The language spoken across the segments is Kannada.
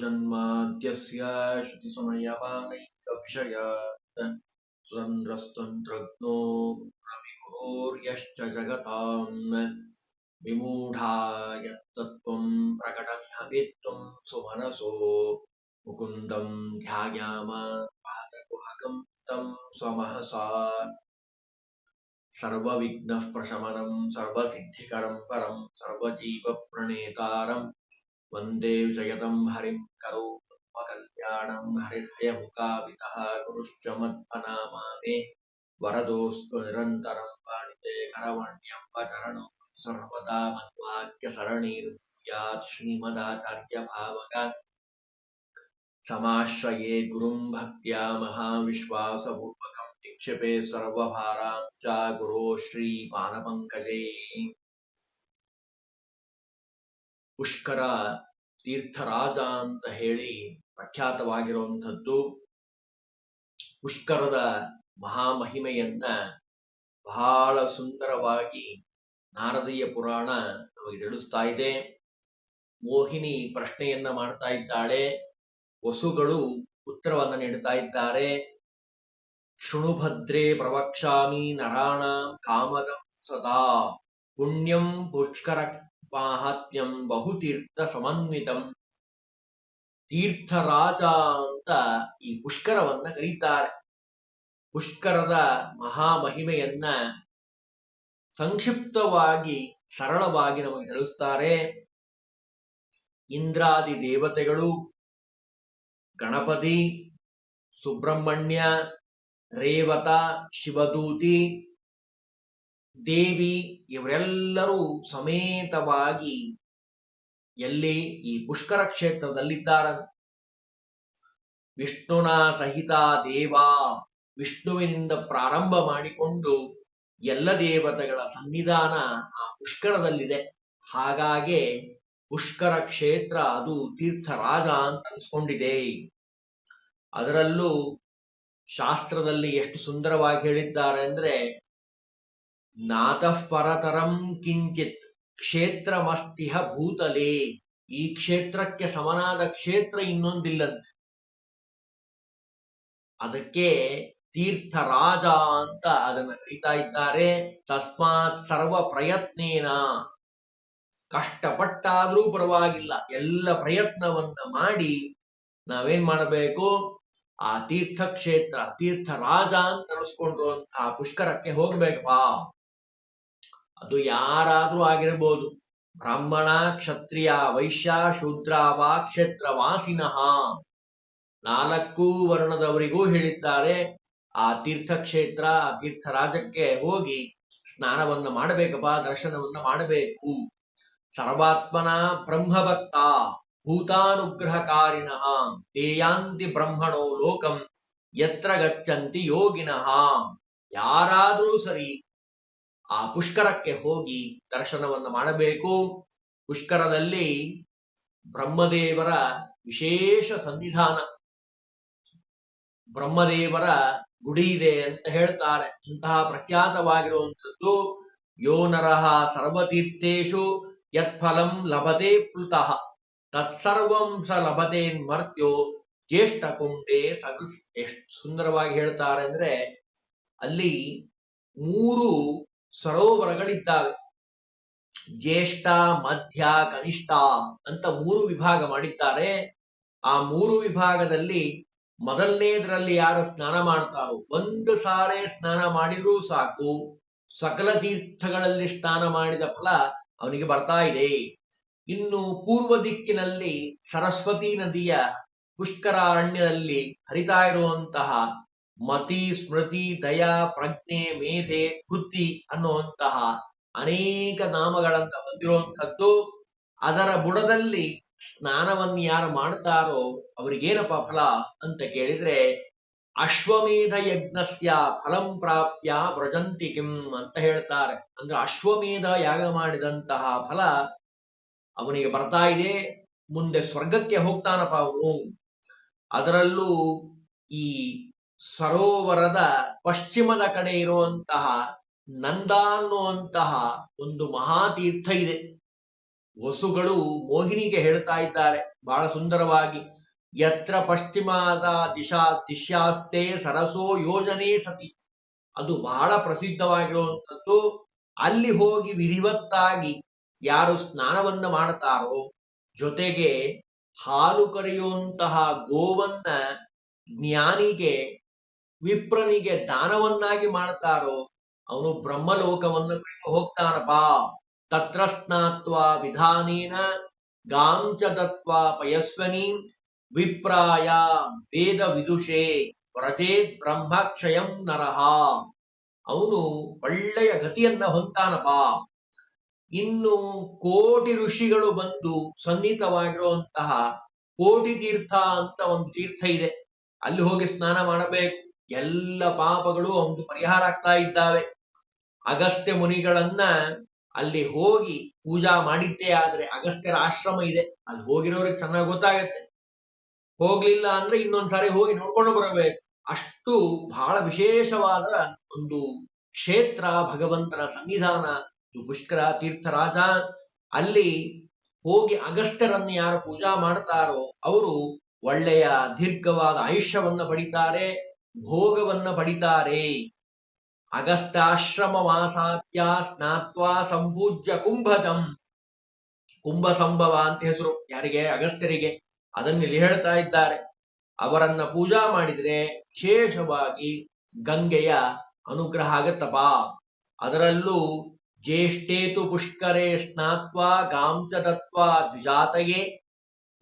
जन्माद्यस्य श्रुतिसमयवानैकविषयात् स्वतन्त्रस्तन्त्रज्ञो सुमनसो। मुकुन्दम् ध्यायाम सर्वविघ्नः प्रशमनम् सर्वसिद्धिकरम् परम् वंदे जयतम् हरिम् कल्याण हरिहय गुरुश्च वरदोस्तु निरंतर पाणीते निरन्तरम् पाणिते करवण्यम् वचरणम् सर्वदा मद्वाक्यसरणीर्यात् श्रीमदाचार्यभावगा समाश्रये गुरुम् भक्त्या महाविश्वासपूर्वकम् निक्षेपे सर्वभारांश्च गुरो श्रीपादपङ्कजे ಪುಷ್ಕರ ತೀರ್ಥರಾಜ ಅಂತ ಹೇಳಿ ಪ್ರಖ್ಯಾತವಾಗಿರುವಂಥದ್ದು. ಪುಷ್ಕರದ ಮಹಾಮಹಿಮೆಯನ್ನ ಬಹಳ ಸುಂದರವಾಗಿ ನಾರದೀಯ ಪುರಾಣ ನಮಗೆ ತಿಳಿಸ್ತಾ ಇದೆ. ಮೋಹಿನಿ ಪ್ರಶ್ನೆಯನ್ನ ಮಾಡ್ತಾ ಇದ್ದಾಳೆ. ವಸುಗಳು ಉತ್ತರವನ್ನ ನೀಡ್ತಾ ಇದ್ದಾರೆ. ಶೃಣುಭದ್ರೇ ಪ್ರವಕ್ಷಾಮಿ ನರಾಣ ಕಾಮದಂ ಸದಾ ಪುಣ್ಯಂ ಪುಷ್ಕರ ಮಾಹಾತ್ಮ್ಯಂ ಬಹುತೀರ್ಥ ಸಮನ್ವಿತಂ ತೀರ್ಥರಾಜ ಅಂತ ಈ ಪುಷ್ಕರವನ್ನ ಕರೀತಾರೆ. ಪುಷ್ಕರದ ಮಹಾಮಹಿಮೆಯನ್ನ ಸಂಕ್ಷಿಪ್ತವಾಗಿ ಸರಳವಾಗಿ ನಮಗೆ ತಿಳಿಸ್ತಾರೆ ಇಂದ್ರಾದಿ ದೇವತೆಗಳು, ಗಣಪತಿ, ಸುಬ್ರಹ್ಮಣ್ಯ, ರೇವತ ಶಿವದೂತಿ ದೇವಿ ಇವರೆಲ್ಲರೂ ಸಮೇತವಾಗಿ ಎಲ್ಲಿ ಈ ಪುಷ್ಕರ ಕ್ಷೇತ್ರದಲ್ಲಿದ್ದಾರೆ. ವಿಷ್ಣುನ ಸಹಿತ ದೇವ ವಿಷ್ಣುವಿನಿಂದ ಪ್ರಾರಂಭ ಮಾಡಿಕೊಂಡು ಎಲ್ಲ ದೇವತೆಗಳ ಸನ್ನಿಧಾನ ಆ ಪುಷ್ಕರದಲ್ಲಿದೆ. ಹಾಗಾಗಿ ಪುಷ್ಕರ ಕ್ಷೇತ್ರ ಅದು ತೀರ್ಥರಾಜ ಅಂತ ಅನಿಸ್ಕೊಂಡಿದೆ. ಅದರಲ್ಲೂ ಶಾಸ್ತ್ರದಲ್ಲಿ ಎಷ್ಟು ಸುಂದರವಾಗಿ ಹೇಳಿದ್ದಾರೆ ಅಂದ್ರೆ ನಾತಃ ಪರತರಂ ಕಿಂಚಿತ್ ಕ್ಷೇತ್ರಮಸ್ತಿಹ ಭೂತಲೆ. ಈ ಕ್ಷೇತ್ರಕ್ಕೆ ಸಮನಾದ ಕ್ಷೇತ್ರ ಇನ್ನೊಂದಿಲ್ಲಂತೆ ಅದಕ್ಕೆ ತೀರ್ಥರಾಜ ಅಂತ ಅದನ್ನ ಕರೀತಾ ಇದ್ದಾರೆ. ತಸ್ಮಾತ್ ಸರ್ವ ಪ್ರಯತ್ನೇನ. ಕಷ್ಟಪಟ್ಟಾದ್ರೂ ಪರವಾಗಿಲ್ಲ. ಎಲ್ಲ ಪ್ರಯತ್ನವನ್ನ ಮಾಡಿ ನಾವೇನ್ ಮಾಡಬೇಕು? ಆ ತೀರ್ಥಕ್ಷೇತ್ರ, ತೀರ್ಥರಾಜ ಅಂತ ಅನಿಸ್ಕೊಂಡಿರುವಂತಹ ಪುಷ್ಕರಕ್ಕೆ ಹೋಗ್ಬೇಕಪ್ಪ. ಅದು ಯಾರಾದರೂ ಆಗಿರ್ಬೋದು. ಬ್ರಾಹ್ಮಣ, ಕ್ಷತ್ರಿಯ, ವೈಶ್ಯ, ಶೂದ್ರ ವಾ ಕ್ಷೇತ್ರವಾಸಿನಃ ನಾಲ್ಕು ವರ್ಣದವರಿಗೂ ಹೇಳಿದ್ದಾರೆ, ಆ ತೀರ್ಥಕ್ಷೇತ್ರ, ಆ ತೀರ್ಥರಾಜಕ್ಕೆ ಹೋಗಿ ಸ್ನಾನವನ್ನ ಮಾಡಬೇಕಪ್ಪ, ದರ್ಶನವನ್ನ ಮಾಡಬೇಕು. ಸರ್ವಾತ್ಮನ ಬ್ರಹ್ಮಭಕ್ತ ಭೂತಾನುಗ್ರಹಕಾರಿಣಃ ದೇಯಾಂತಿ ಬ್ರಹ್ಮಣೋ ಲೋಕಂ, ಯತ್ರ ಗಚ್ಚಂತಿ ಯೋಗಿನಃ. ಯಾರಾದ್ರೂ ಸರಿ ಆ ಪುಷ್ಕರಕ್ಕೆ ಹೋಗಿ ದರ್ಶನವನ್ನ ಮಾಡಬೇಕು. ಪುಷ್ಕರದಲ್ಲಿ ಬ್ರಹ್ಮದೇವರ ವಿಶೇಷ ಸನ್ನಿಧಾನ. ಬ್ರಹ್ಮದೇವರ ಗುಡಿ ಇದೆ ಅಂತ ಹೇಳ್ತಾರೆ. ಇಂತಹ ಪ್ರಖ್ಯಾತವಾಗಿರುವಂಥದ್ದು, ಯೋ ನರಹ ಸರ್ವತೀರ್ಥೇಶು ಯತ್ಫಲಂ ಲಭತೆ ಪ್ಲುತಃ ತತ್ಸರ್ವಂ ಸ ಲಭತೆ ಮರ್ತ್ಯೋ ಜ್ಯೇಷ್ಠ ಸಗಸ್ ಎಷ್ಟು ಸುಂದರವಾಗಿ ಹೇಳ್ತಾರೆ ಅಂದ್ರೆ ಅಲ್ಲಿ ಮೂರು ಸರೋವರಗಳಿದ್ದಾವೆ. ಜ್ಯೇಷ್ಠ, ಮಧ್ಯ, ಕನಿಷ್ಠ ಅಂತ ಮೂರು ವಿಭಾಗ ಮಾಡಿದ್ದಾರೆ. ಆ ಮೂರು ವಿಭಾಗದಲ್ಲಿ ಮೊದಲನೇದರಲ್ಲಿ ಯಾರು ಸ್ನಾನ ಮಾಡ್ತಾರೋ, ಒಂದು ಸಾರೆ ಸ್ನಾನ ಮಾಡಿದ್ರೂ ಸಾಕು. ಸಕಲ ತೀರ್ಥಗಳಲ್ಲಿ ಸ್ನಾನ ಮಾಡಿದ ಫಲ ಅವನಿಗೆ ಬರ್ತಾ ಇದೆ. ಇನ್ನು ಪೂರ್ವ ದಿಕ್ಕಿನಲ್ಲಿ ಸರಸ್ವತಿ ನದಿಯ ಪುಷ್ಕರಾರಣ್ಯದಲ್ಲಿ ಹರಿತಾ ಇರುವಂತಹ ಮತಿ ಸ್ಮೃತಿ ದಯಾ ಪ್ರಜ್ಞೆ ಮೇಧೆ ಕೃತಿ ಅನ್ನುವಂತಹ ಅನೇಕ ನಾಮಗಳಂತ ಹೊಂದಿರುವಂಥದ್ದು. ಅದರ ಬುಡದಲ್ಲಿ ಸ್ನಾನವನ್ನು ಯಾರು ಮಾಡ್ತಾರೋ ಅವರಿಗೇನಪ್ಪ ಫಲ ಅಂತ ಕೇಳಿದ್ರೆ, ಅಶ್ವಮೇಧ ಯಜ್ಞಸ್ಯ ಫಲಂ ಪ್ರಾಪ್ಯ ವ್ರಜಂತಿ ಕಿಂ ಅಂತ ಹೇಳ್ತಾರೆ. ಅಂದ್ರೆ ಅಶ್ವಮೇಧ ಯಾಗ ಮಾಡಿದಂತಹ ಫಲ ಅವನಿಗೆ ಬರ್ತಾ ಇದೆ, ಮುಂದೆ ಸ್ವರ್ಗಕ್ಕೆ ಹೋಗ್ತಾನಪ್ಪ ಅವನು. ಅದರಲ್ಲೂ ಈ ಸರೋವರದ ಪಶ್ಚಿಮದ ಕಡೆ ಇರುವಂತಹ ನಂದ ಅನ್ನುವಂತಹ ಒಂದು ಮಹಾತೀರ್ಥ ಇದೆ. ವಸುಗಳು ಮೋಹಿನಿಗೆ ಹೇಳ್ತಾ ಇದ್ದಾರೆ, ಬಹಳ ಸುಂದರವಾಗಿ, ಯತ್ರ ಪಶ್ಚಿಮದ ದಿಶಾ, ದಿಶ್ಯಾಸ್ತೆ ಸರಸೋ ಯೋಜನೆ ಸತಿ. ಅದು ಬಹಳ ಪ್ರಸಿದ್ಧವಾಗಿರುವಂಥದ್ದು. ಅಲ್ಲಿ ಹೋಗಿ ವಿಧಿವತ್ತಾಗಿ ಯಾರು ಸ್ನಾನವನ್ನ ಮಾಡ್ತಾರೋ, ಜೊತೆಗೆ ಹಾಲು ಕರೆಯುವಂತಹ ಗೋವನ್ನ ಜ್ಞಾನಿಗೆ ವಿಪ್ರನಿಗೆ ದಾನವನ್ನಾಗಿ ಮಾಡ್ತಾರೋ, ಅವನು ಬ್ರಹ್ಮಲೋಕವನ್ನು ಬಿಟ್ಟು ಹೋಗ್ತಾನಪ್ಪ ತತ್ರ ಸ್ನಾತ್ವ ವಿಧಾನೇನ ಗಾಂಚ ದತ್ವ ಪಯಸ್ವನಿ ವಿಪ್ರಾಯ ವೇದ ವಿದುಷೆ ವ್ರಜೇತ್ ಬ್ರಹ್ಮಕ್ಷಯಂ ನರಹ ಅವನು ಒಳ್ಳೆಯ ಗತಿಯನ್ನ ಹೊಂತಾನಪ್ಪ ಇನ್ನು ಕೋಟಿ ಋಷಿಗಳು ಬಂದು ಸನ್ನಿಹಿತವಾಗಿರುವಂತಹ ಕೋಟಿ ತೀರ್ಥ ಅಂತ ಒಂದು ತೀರ್ಥ ಇದೆ. ಅಲ್ಲಿ ಹೋಗಿ ಸ್ನಾನ ಮಾಡಬೇಕು. ಎಲ್ಲ ಪಾಪಗಳು ಅವನಿಗೆ ಪರಿಹಾರ ಆಗ್ತಾ ಇದ್ದಾವೆ. ಅಗಸ್ತ್ಯ ಮುನಿಗಳನ್ನ ಅಲ್ಲಿ ಹೋಗಿ ಪೂಜಾ ಮಾಡಿದ್ದೇ ಆದ್ರೆ ಅಗಸ್ತ್ಯರ ಆಶ್ರಮ ಇದೆ. ಅಲ್ಲಿ ಹೋಗಿರೋರಿಗೆ ಚೆನ್ನಾಗಿ ಗೊತ್ತಾಗತ್ತೆ. ಹೋಗ್ಲಿಲ್ಲ ಅಂದ್ರೆ ಇನ್ನೊಂದ್ಸಾರಿ ಹೋಗಿ ನೋಡ್ಕೊಂಡು ಬರಬೇಕು. ಅಷ್ಟು ಬಹಳ ವಿಶೇಷವಾದ ಒಂದು ಕ್ಷೇತ್ರ ಭಗವಂತನ ಸನ್ನಿಧಾನ. ಪುಷ್ಕರ ತೀರ್ಥರಾಜ ಅಲ್ಲಿ ಹೋಗಿ ಅಗಸ್ತ್ಯರನ್ನು ಯಾರು ಪೂಜಾ ಮಾಡ್ತಾರೋ ಅವರು ಒಳ್ಳೆಯ ದೀರ್ಘವಾದ ಆಯುಷ್ಯವನ್ನ ಪಡಿತಾರೆ. ಭೋಗವನ್ನ ಪಡಿತಾರೆ. ಅಗಸ್ಟಾಶ್ರಮ ವಾಸಾತ್ಯ ಸ್ನಾತ್ವಾ ಸಂಪೂಜ್ಯ ಕುಂಭಜಂ. ಕುಂಭ ಸಂಭವ ಅಂತ ಹೆಸರು ಯಾರಿಗೆ? ಅಗಸ್ತ್ಯರಿಗೆ. ಅದನ್ನ ಇಲ್ಲಿ ಹೇಳ್ತಾ ಇದ್ದಾರೆ. ಅವರನ್ನ ಪೂಜಾ ಮಾಡಿದ್ರೆ ವಿಶೇಷವಾಗಿ ಗಂಗೆಯ ಅನುಗ್ರಹ ಆಗತ್ತಪ್ಪ. ಅದರಲ್ಲೂ ಜ್ಯೇಷ್ಠೇತು ಪುಷ್ಕರೇ ಸ್ನಾತ್ವಾ ಗಾಂಚ ದತ್ವಾ ದ್ವಿಜಾತಗೆ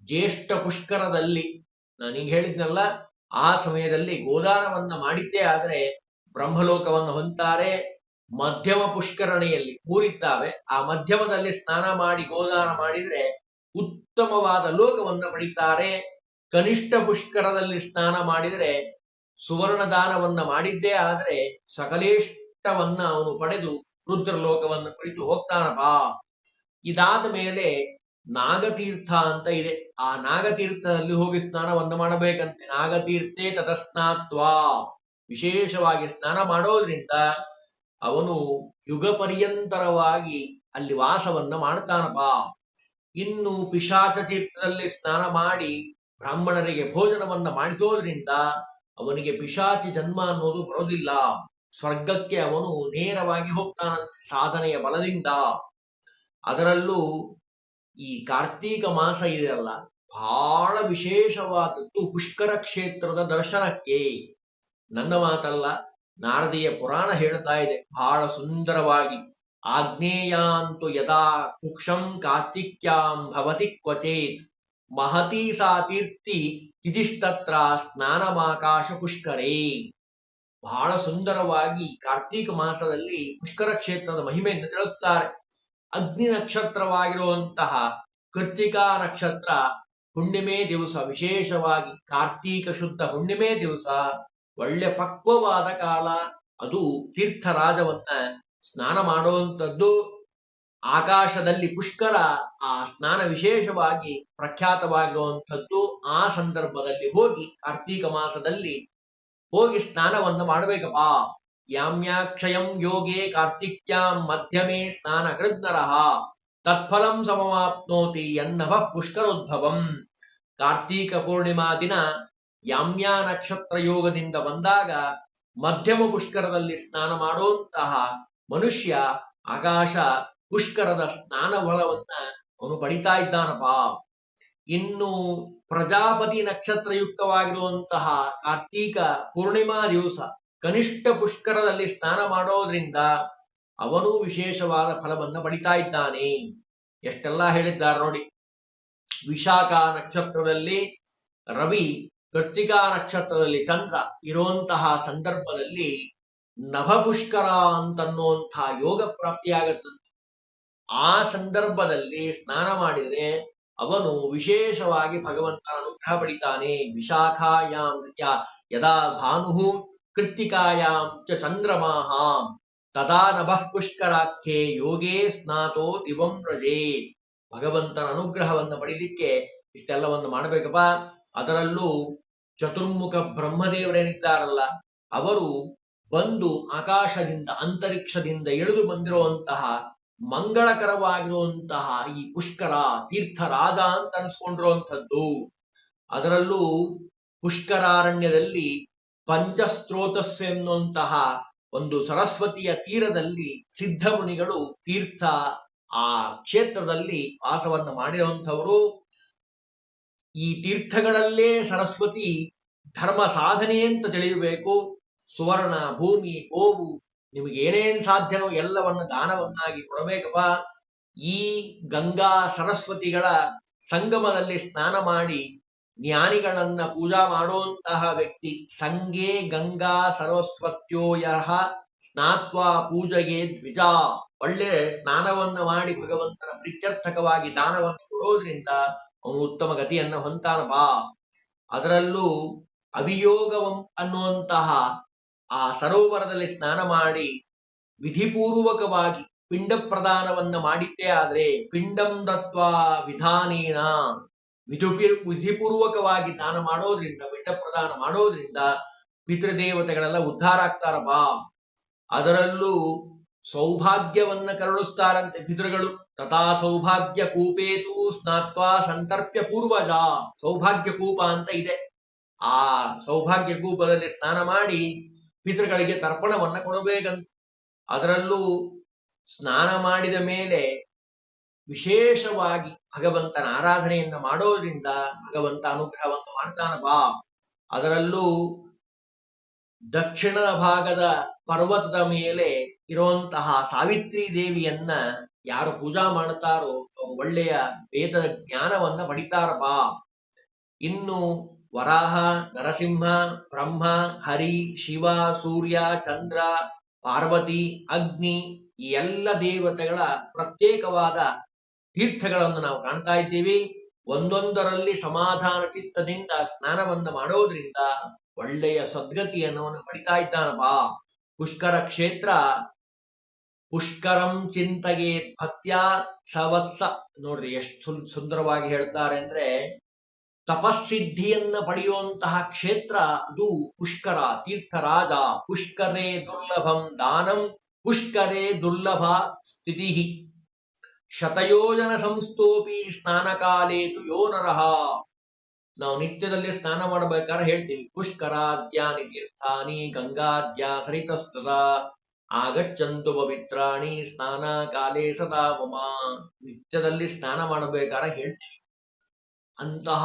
ಜ್ಯೇಷ್ಠ ಪುಷ್ಕರದಲ್ಲಿ ನಾನು ಹೇಳಿದ್ನಲ್ಲ ಆ ಸಮಯದಲ್ಲಿ ಗೋದಾನವನ್ನ ಮಾಡಿದ್ದೇ ಆದರೆ ಬ್ರಹ್ಮಲೋಕವನ್ನು ಹೊಂತಾರೆ ಮಧ್ಯಮ ಪುಷ್ಕರಣೆಯಲ್ಲಿ ಮೂರಿದ್ದಾವೆ. ಆ ಮಧ್ಯಮದಲ್ಲಿ ಸ್ನಾನ ಮಾಡಿ ಗೋದಾನ ಮಾಡಿದ್ರೆ ಉತ್ತಮವಾದ ಲೋಕವನ್ನ ಪಡಿತಾರೆ. ಕನಿಷ್ಠ ಪುಷ್ಕರದಲ್ಲಿ ಸ್ನಾನ ಮಾಡಿದರೆ ಸುವರ್ಣ ದಾನವನ್ನ ಮಾಡಿದ್ದೇ ಆದರೆ ಸಕಲೇಷ್ಟವನ್ನ ಅವನು ಪಡೆದು ರುದ್ರಲೋಕವನ್ನು ಕುರಿತು ಹೋಗ್ತಾನಪ್ಪ. ಇದಾದ ಮೇಲೆ ನಾಗತೀರ್ಥ ಅಂತ ಇದೆ. ಆ ನಾಗತೀರ್ಥದಲ್ಲಿ ಹೋಗಿ ಸ್ನಾನವನ್ನು ಮಾಡಬೇಕಂತೆ. ನಾಗತೀರ್ಥೆ ತತಸ್ನಾತ್ವಾ. ವಿಶೇಷವಾಗಿ ಸ್ನಾನ ಮಾಡೋದ್ರಿಂದ ಅವನು ಯುಗ ಪರ್ಯಂತರವಾಗಿ ಅಲ್ಲಿ ವಾಸವನ್ನ ಮಾಡ್ತಾನಪ್ಪ. ಇನ್ನು ಪಿಶಾಚ ತೀರ್ಥದಲ್ಲಿ ಸ್ನಾನ ಮಾಡಿ ಬ್ರಾಹ್ಮಣರಿಗೆ ಭೋಜನವನ್ನ ಮಾಡಿಸೋದ್ರಿಂದ ಅವನಿಗೆ ಪಿಶಾಚಿ ಜನ್ಮ ಅನ್ನೋದು ಬರೋದಿಲ್ಲ. ಸ್ವರ್ಗಕ್ಕೆ ಅವನು ನೇರವಾಗಿ ಹೋಗ್ತಾನಂತೆ ಸಾಧನೆಯ ಬಲದಿಂದ. ಅದರಲ್ಲೂ ಈ ಕಾರ್ತೀಕ ಮಾಸ ಇದೆಯಲ್ಲ ಬಹಳ ವಿಶೇಷವಾದದ್ದು ಪುಷ್ಕರ ಕ್ಷೇತ್ರದ ದರ್ಶನಕ್ಕೆ. ನನ್ನ ಮಾತಲ್ಲ, ನಾರದೀಯ ಪುರಾಣ ಹೇಳ್ತಾ ಇದೆ ಬಹಳ ಸುಂದರವಾಗಿ. ಆಗ್ನೇಯಾಂತು ಯದಾ ಕುಕ್ಷಂ ಕಾರ್ತಿಕ್ಯಾಂ ಭವತಿ ಕ್ವಚೇತ್. ಮಹತಿ ಸಾ ತೀರ್ಥಿ ತಿಥಿಸ್ತತ್ರ ಸ್ನಾನಮಾಕಾಶ ಪುಷ್ಕರೇ. ಬಹಳ ಸುಂದರವಾಗಿ ಕಾರ್ತೀಕ ಮಾಸದಲ್ಲಿ ಪುಷ್ಕರ ಕ್ಷೇತ್ರದ ಮಹಿಮೆಯನ್ನು ತಿಳಿಸ್ತಾರೆ. ಅಗ್ನಿ ನಕ್ಷತ್ರವಾಗಿರುವಂತಹ ಕೃತಿಕಾ ನಕ್ಷತ್ರ ಹುಣ್ಣಿಮೆ ದಿವಸ, ವಿಶೇಷವಾಗಿ ಕಾರ್ತೀಕ ಶುದ್ಧ ಹುಣ್ಣಿಮೆ ದಿವಸ, ಒಳ್ಳೆ ಪಕ್ವವಾದ ಕಾಲ, ಅದು ತೀರ್ಥರಾಜವನ್ನ ಸ್ನಾನ ಮಾಡುವಂಥದ್ದು. ಆಕಾಶದಲ್ಲಿ ಪುಷ್ಕರ ಆ ಸ್ನಾನ ವಿಶೇಷವಾಗಿ ಪ್ರಖ್ಯಾತವಾಗಿರುವಂಥದ್ದು. ಆ ಸಂದರ್ಭದಲ್ಲಿ ಹೋಗಿ ಕಾರ್ತೀಕ ಮಾಸದಲ್ಲಿ ಹೋಗಿ ಸ್ನಾನವನ್ನು ಮಾಡಬೇಕಪ್ಪ ಯಾಮ್ಯಾಕ್ಷಯಂ ಯೋಗೇ ಕಾರ್ತಿಕ್ಯಾಂ ಮಧ್ಯಮೇ ಸ್ನಾನ ಕೃತ್ನರ ತತ್ಫಲಂ ಸಮವಾಪ್ನೋತಿ ಎನ್ನವ ಪುಷ್ಕರೋದ್ಭವಂ. ಕಾರ್ತೀಕ ಪೂರ್ಣಿಮಾ ದಿನ ಯಾಮ್ಯಾ ನಕ್ಷತ್ರ ಯೋಗದಿಂದ ಬಂದಾಗ ಮಧ್ಯಮ ಪುಷ್ಕರದಲ್ಲಿ ಸ್ನಾನ ಮಾಡುವಂತಹ ಮನುಷ್ಯ ಆಕಾಶ ಪುಷ್ಕರದ ಸ್ನಾನ ಫಲವನ್ನ ಅವನು ಪಡಿತಾ ಇದ್ದಾನಪ್ಪ. ಇನ್ನು ಪ್ರಜಾಪತಿ ನಕ್ಷತ್ರಯುಕ್ತವಾಗಿರುವಂತಹ ಕಾರ್ತೀಕ ಪೂರ್ಣಿಮಾ ದಿವಸ ಕನಿಷ್ಠ ಪುಷ್ಕರದಲ್ಲಿ ಸ್ನಾನ ಮಾಡೋದ್ರಿಂದ ಅವನು ವಿಶೇಷವಾದ ಫಲವನ್ನ ಪಡಿತಾ ಇದ್ದಾನೆ. ಎಷ್ಟೆಲ್ಲ ಹೇಳಿದ್ದಾರೆ ನೋಡಿ. ವಿಶಾಖ ನಕ್ಷತ್ರದಲ್ಲಿ ರವಿ, ಕೃತ್ತಿಕಾ ನಕ್ಷತ್ರದಲ್ಲಿ ಚಂದ್ರ ಇರುವಂತಹ ಸಂದರ್ಭದಲ್ಲಿ ನಭಪುಷ್ಕರ ಅಂತನ್ನುವಂತಹ ಯೋಗ ಪ್ರಾಪ್ತಿಯಾಗತ್ತಂತೆ. ಆ ಸಂದರ್ಭದಲ್ಲಿ ಸ್ನಾನ ಮಾಡಿದರೆ ಅವನು ವಿಶೇಷವಾಗಿ ಭಗವಂತನ ಅನುಗ್ರಹ ಪಡಿತಾನೆ. ವಿಶಾಖಾಯಾಂ ಯ- ಯದಾ ಭಾನು ಕೃತ್ತಿಕಾಯಾಂ ಚ ಚಂದ್ರಮಾಹಾಂ ತದಾ ನಭಃ ಪುಷ್ಕರಾಖ್ಯೆ ಯೋಗೇ ಸ್ನಾತೋ ದಿವಂ ರಜೇ ಭಗವಂತನ ಅನುಗ್ರಹವನ್ನು ಪಡೀಲಿಕ್ಕೆ ಇಷ್ಟೆಲ್ಲವನ್ನು ಮಾಡಬೇಕಪ್ಪ. ಅದರಲ್ಲೂ ಚತುರ್ಮುಖ ಬ್ರಹ್ಮದೇವರೇನಿದ್ದಾರಲ್ಲ ಅವರು ಬಂದು ಆಕಾಶದಿಂದ, ಅಂತರಿಕ್ಷದಿಂದ ಇಳಿದು ಬಂದಿರುವಂತಹ ಮಂಗಳಕರವಾಗಿರುವಂತಹ ಈ ಪುಷ್ಕರ ತೀರ್ಥರಾಜ ಅಂತ ಅನ್ಸ್ಕೊಂಡಿರುವಂಥದ್ದು. ಅದರಲ್ಲೂ ಪುಷ್ಕರಾರಣ್ಯದಲ್ಲಿ ಪಂಚಸ್ತ್ರೋತಸ್ ಎನ್ನುವಂತಹ ಒಂದು ಸರಸ್ವತಿಯ ತೀರದಲ್ಲಿ ಸಿದ್ಧ ಮುನಿಗಳು ತೀರ್ಥ ಆ ಕ್ಷೇತ್ರದಲ್ಲಿ ವಾಸವನ್ನು ಮಾಡಿರುವಂಥವರು. ಈ ತೀರ್ಥಗಳಲ್ಲೇ ಸರಸ್ವತಿ ಧರ್ಮ ಸಾಧನೆ ಅಂತ ತಿಳಿಯಬೇಕು. ಸುವರ್ಣ ಭೂಮಿ, ಗೋವು, ನಿಮಗೆ ಏನೇನ್ ಸಾಧ್ಯನೋ ಎಲ್ಲವನ್ನ ದಾನವನ್ನಾಗಿ ಕೊಡಬೇಕಪ್ಪ. ಈ ಗಂಗಾ ಸರಸ್ವತಿಗಳ ಸಂಗಮದಲ್ಲಿ ಸ್ನಾನ ಮಾಡಿ ಜ್ಞಾನಿಗಳನ್ನ ಪೂಜಾ ಮಾಡುವಂತಹ ವ್ಯಕ್ತಿ. ಸಂಗೇ ಗಂಗಾ ಸರಸ್ವತ್ಯೋಯ ಸ್ನಾತ್ವಾ ಪೂಜೆಗೆ ದ್ವಿಜ. ಒಳ್ಳೆ ಸ್ನಾನವನ್ನ ಮಾಡಿ ಭಗವಂತನ ಪ್ರೀತ್ಯರ್ಥಕವಾಗಿ ದಾನವನ್ನು ಕೊಡೋದ್ರಿಂದ ಅವನು ಉತ್ತಮ ಗತಿಯನ್ನ ಹೊಂತಾನಪ್ಪ ಅದರಲ್ಲೂ ಅವಿಯೋಗವಂ ಅನ್ನುವಂತಹ ಆ ಸರೋವರದಲ್ಲಿ ಸ್ನಾನ ಮಾಡಿ ವಿಧಿಪೂರ್ವಕವಾಗಿ ಪಿಂಡ ಪ್ರದಾನವನ್ನ ಮಾಡಿದ್ದೇ ಆದ್ರೆ ಪಿಂಡಂ ದತ್ವ ವಿಧಾನೇನ ವಿಧುಪಿ ವಿಧಿಪೂರ್ವಕವಾಗಿ ದಾನ ಮಾಡೋದ್ರಿಂದ, ಬೆಟ್ಟ ಪ್ರದಾನ ಮಾಡೋದ್ರಿಂದ ಪಿತೃದೇವತೆಗಳೆಲ್ಲ ಉದ್ಧಾರ ಬಾ. ಅದರಲ್ಲೂ ಸೌಭಾಗ್ಯವನ್ನ ಕರುಣಿಸ್ತಾರಂತೆ ಪಿತೃಗಳು. ತಥಾ ಸೌಭಾಗ್ಯ ಕೂಪೇತು ಸ್ನಾತ್ವಾ ಸಂತರ್ಪ್ಯ ಪೂರ್ವಜ. ಸೌಭಾಗ್ಯ ಕೂಪ ಅಂತ ಇದೆ. ಆ ಸೌಭಾಗ್ಯ ಕೂಪದಲ್ಲಿ ಸ್ನಾನ ಮಾಡಿ ಪಿತೃಗಳಿಗೆ ತರ್ಪಣವನ್ನ ಕೊಡಬೇಕಂತ. ಅದರಲ್ಲೂ ಸ್ನಾನ ಮಾಡಿದ ಮೇಲೆ ವಿಶೇಷವಾಗಿ ಭಗವಂತನ ಆರಾಧನೆಯನ್ನ ಮಾಡೋದ್ರಿಂದ ಭಗವಂತ ಅನುಗ್ರಹವನ್ನು ಮಾಡ್ತಾನ. ಬಾ. ಅದರಲ್ಲೂ ದಕ್ಷಿಣದ ಭಾಗದ ಪರ್ವತದ ಮೇಲೆ ಇರುವಂತಹ ಸಾವಿತ್ರಿ ದೇವಿಯನ್ನ ಯಾರು ಪೂಜಾ ಮಾಡ್ತಾರೋ ಒಳ್ಳೆಯ ವೇದದ ಜ್ಞಾನವನ್ನ ಪಡಿತಾರಪ್ಪ ಇನ್ನು ವರಾಹ, ನರಸಿಂಹ, ಬ್ರಹ್ಮ, ಹರಿ, ಶಿವ, ಸೂರ್ಯ, ಚಂದ್ರ, ಪಾರ್ವತಿ, ಅಗ್ನಿ ಈ ಎಲ್ಲ ದೇವತೆಗಳ ಪ್ರತ್ಯೇಕವಾದ ತೀರ್ಥಗಳನ್ನು ನಾವು ಕಾಣ್ತಾ ಇದ್ದೀವಿ. ಒಂದೊಂದರಲ್ಲಿ ಸಮಾಧಾನ ಚಿತ್ತದಿಂದ ಸ್ನಾನವನ್ನು ಮಾಡೋದ್ರಿಂದ ಒಳ್ಳೆಯ ಸದ್ಗತಿಯನ್ನು ಅವನು ಪಡಿತಾ ಇದ್ದಾನಪ್ಪ ಪುಷ್ಕರ ಕ್ಷೇತ್ರ. ಪುಷ್ಕರಂ ಚಿಂತಗೆ ಭಕ್ತ್ಯ ಸವತ್ಸ. ನೋಡ್ರಿ, ಎಷ್ಟು ಸುಂದರವಾಗಿ ಹೇಳ್ತಾರೆ ಅಂದ್ರೆ, ತಪಸ್ಸಿದ್ಧಿಯನ್ನ ಪಡೆಯುವಂತಹ ಕ್ಷೇತ್ರ ಅದು ಪುಷ್ಕರ, ತೀರ್ಥರಾಜ. ಪುಷ್ಕರೇ ದುರ್ಲಭಂ ದಾನಂ, ಪುಷ್ಕರೇ ದುರ್ಲಭ ಸ್ಥಿತಿ ಶತಯೋಜನ ಸಂಸ್ಥೋಪಿ ಸ್ನಾನಕಾಲೇ ತು ಯೋ ನರಹ ನಾವು ನಿತ್ಯದಲ್ಲಿ ಸ್ನಾನ ಮಾಡಬೇಕಾದ್ರೆ ಹೇಳ್ತೀವಿ. ಪುಷ್ಕರಾದ್ಯಾನಿ ತೀರ್ಥಾನಿ ಗಂಗಾದ್ಯ ಸರಿತಸ್ತದ ಆಗಚ್ಚಂತು ಪವಿತ್ರಾಣಿ ಸ್ನಾನ ಕಾಲೇ ಸದಾ ಮಮ. ನಿತ್ಯದಲ್ಲಿ ಸ್ನಾನ ಮಾಡಬೇಕಾದ್ರೆ ಹೇಳ್ತೀವಿ. ಅಂತಹ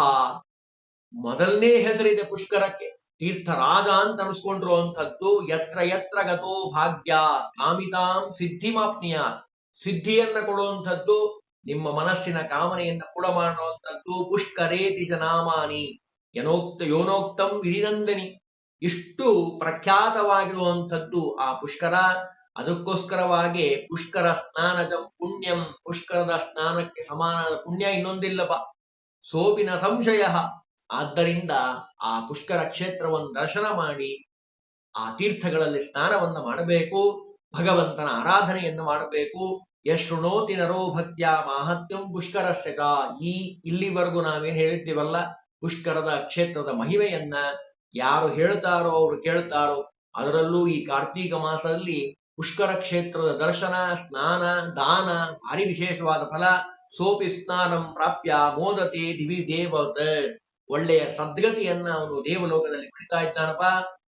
ಮೊದಲನೇ ಹೆಸರಿದೆ ಪುಷ್ಕರಕ್ಕೆ. ತೀರ್ಥರಾಜ ಅಂತ ಅನಿಸ್ಕೊಂಡಿರುವಂಥದ್ದು ಯತ್ರ ಯತ್ರ ಗತೋ ಭಾಗ್ಯ ಕಾಮಿತಾಂ ಸಿದ್ಧಿಮಾಪ್ನಿಯಾತ್. ಸಿದ್ಧಿಯನ್ನ ಕೊಡುವಂಥದ್ದು, ನಿಮ್ಮ ಮನಸ್ಸಿನ ಕಾಮನೆಯನ್ನ ಕೂಡ ಮಾಡುವಂಥದ್ದು. ಪುಷ್ಕರೇತಿ ಚ ನಾಮಾನಿ ಯನೋಕ್ತ, ಯೋನೋಕ್ತಂ ವಿಧಿನಂದನಿ. ಇಷ್ಟು ಪ್ರಖ್ಯಾತವಾಗಿರುವಂಥದ್ದು ಆ ಪುಷ್ಕರ. ಅದಕ್ಕೋಸ್ಕರವಾಗಿ ಪುಷ್ಕರ ಸ್ನಾನಜ ಪುಣ್ಯಂ, ಪುಷ್ಕರದ ಸ್ನಾನಕ್ಕೆ ಸಮಾನ ಪುಣ್ಯ ಇನ್ನೊಂದಿಲ್ಲಪ್ಪ. ಸೋಪಿನ ಸಂಶಯ. ಆದ್ದರಿಂದ ಆ ಪುಷ್ಕರ ಕ್ಷೇತ್ರವನ್ನು ದರ್ಶನ ಮಾಡಿ, ಆ ತೀರ್ಥಗಳಲ್ಲಿ ಸ್ನಾನವನ್ನು ಮಾಡಬೇಕು. ಭಗವಂತನ ಆರಾಧನೆಯನ್ನು ಮಾಡಬೇಕು. ಯಶೃಣೋತಿ ನರೋ ಭಕ್ತ್ಯ ಮಾಹತ್ಯಂ ಪುಷ್ಕರ ಈ ಇಲ್ಲಿವರೆಗೂ ನಾವೇನು ಹೇಳಿದ್ದೀವಲ್ಲ, ಪುಷ್ಕರದ ಕ್ಷೇತ್ರದ ಮಹಿಮೆಯನ್ನ ಯಾರು ಹೇಳ್ತಾರೋ ಅವರು ಕೇಳ್ತಾರೋ, ಅದರಲ್ಲೂ ಈ ಕಾರ್ತೀಕ ಮಾಸದಲ್ಲಿ ಪುಷ್ಕರ ಕ್ಷೇತ್ರದ ದರ್ಶನ, ಸ್ನಾನ, ದಾನ, ಭಾರಿ ವಿಶೇಷವಾದ ಫಲ. ಸೋಪಿ ಸ್ನಾನಂ ಪ್ರಾಪ್ಯ ಮೋದತೆ ದಿವಿ ದೇವತ. ಒಳ್ಳೆಯ ಸದ್ಗತಿಯನ್ನ ಅವನು ದೇವಲೋಕದಲ್ಲಿ ಪಡಿತಾ ಇದ್ದಾನಪ್ಪ.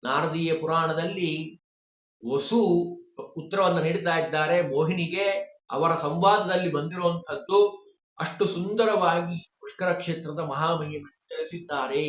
ನಾರದೀಯ ಪುರಾಣದಲ್ಲಿ ವಸು ಉತ್ತರವನ್ನು ನೀಡ್ತಾ ಇದ್ದಾರೆ. ಮೋಹಿನಿಗೆ ಅವರ ಸಂವಾದದಲ್ಲಿ ಬಂದಿರುವಂತದ್ದು ಅಷ್ಟು ಸುಂದರವಾಗಿ ಪುಷ್ಕರ ಕ್ಷೇತ್ರದ ಮಹಾಮಹಿಮೆ ತಿಳಿಸಿದ್ದಾರೆ.